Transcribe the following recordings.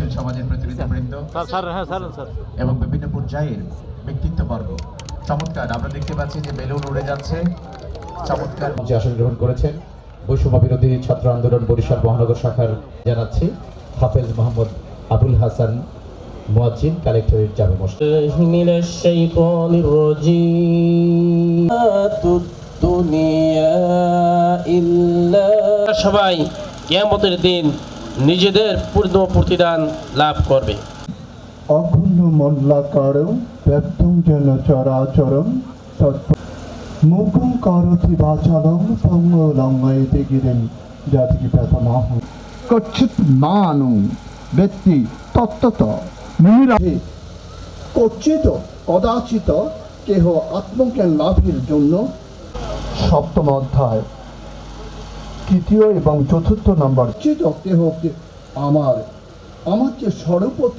শিক্ষানবিশেষ সমাজের প্রতিনিধিবৃন্দ এবং বিভিন্ন পর্যায়ের ব্যক্তিত্ববর্গ। চমৎকার আমরা দেখতে পাচ্ছি যে বেলুন উড়ে যাচ্ছে। চমৎকার আসন গ্রহণ করেছেন বৈষম্য বিরোধী ছাত্র আন্দোলন বরিশাল মহানগর শাখার জানাচ্ছি হাফেজ মোহাম্মদ আবুল হাসান মুয়াজ্জিন কালেক্টরেট জামে মসজিদ। সবাই কেমতের দিন নিজেদের পূর্ণ প্রতিদান লাভ করবে। অখণ্ড মল্লাকারম ব্যক্তম যেন চরাচরম মুখম করতি বাচালম পঙ্গ লঙ্গাইতে গিরেন জাতিকে কচ্ছিত মানু ব্যক্তি তত্ত্বত মিরাহে কচ্ছিত কদাচিত কেহ আত্মজ্ঞান লাভের জন্য সপ্তম অধ্যায়। তৃতীয় এবং চতুর্থ নম্বর। চিত কেহ কে- আমার আমার যে স্বরূপত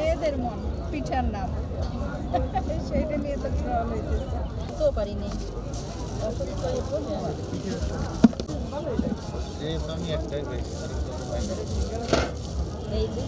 মেয়েদের মন পিঠার নাম। সেইটা নিয়ে তো ট্রল হইতেছে। তো পারিনি এই যে।